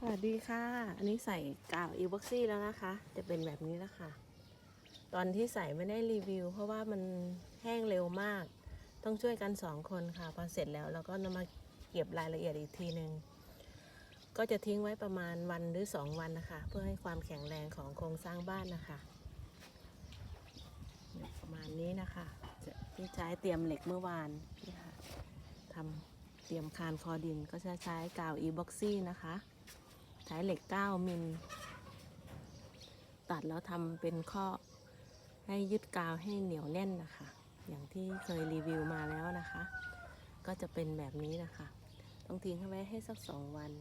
สวัสดีค่ะ อันนี้ใส่กาวอีบ็อกซี่แล้วนะคะ จะเป็นแบบนี้แล้วค่ะ ตอนที่ใส่ไม่ได้รีวิว เพราะว่ามันแห้งเร็วมาก ต้องช่วยกันสองคนค่ะ พอเสร็จแล้วเราก็นำมาเก็บรายละเอียดอีกทีหนึ่งก็จะทิ้งไว้ประมาณวันหรือสองวันนะคะ เพื่อให้ความแข็งแรงของโครงสร้างบ้านนะคะประมาณนี้นะคะจะที่ใช้เตรียมเหล็กเมื่อวานนี่ค่ะทำเตรียมคานคอดินก็จะใช้กาวอีบ็อกซี่นะคะ ใช้เหล็ก 9 มิล ตัดแล้วทำเป็นข้อให้ยึดกาวให้เหนียวแน่นนะคะ อย่างที่เคยรีวิวมาแล้วนะคะ ก็จะเป็นแบบนี้นะคะ ต้องทิ้งไว้ให้สักสองวัน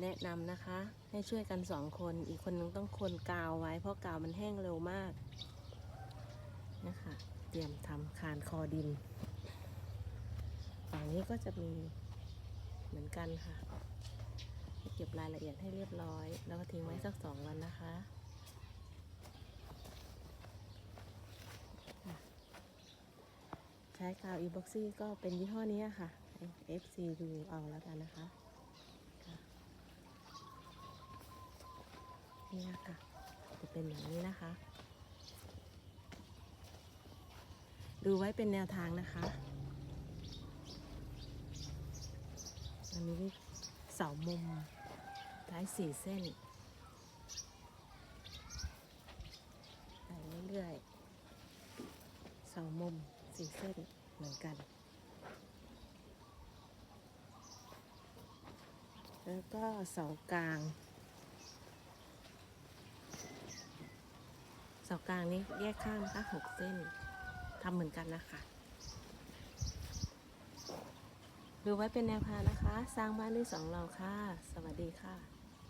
แนะนำนะคะ ให้ช่วยกันสองคน อีกคนนึงต้องคนกาวไว้ เพราะกาวมันแห้งเร็วมาก นะคะ เตรียมทำคานคอดิน ฝั่งนี้ก็จะมีเหมือนกันค่ะ เก็บรายละเอียดให้เรียบร้อย แล้วก็ทิ้งไว้สักสองวันนะคะใช้กาวอีบ็อกซี่ก็เป็นยี่ห้อนี้ค่ะ FC ดูเอาแล้วกันนะคะค่นี่ค่ะ จะเป็นอย่างนี้นะคะ ดูไว้เป็นแนวทางนะคะอันนี้ เสามุมใช้สี่เส้นไปเรื่อยๆเสามุมสี่เส้นเหมือนกัน แล้วก็เสากลาง เสากลางนี้แยกข้างนะคะหกเส้นทำเหมือนกันนะคะ ดูไว้เป็นแนวทางนะคะ สร้างบ้านด้วยสองเราค่ะ สวัสดีค่ะ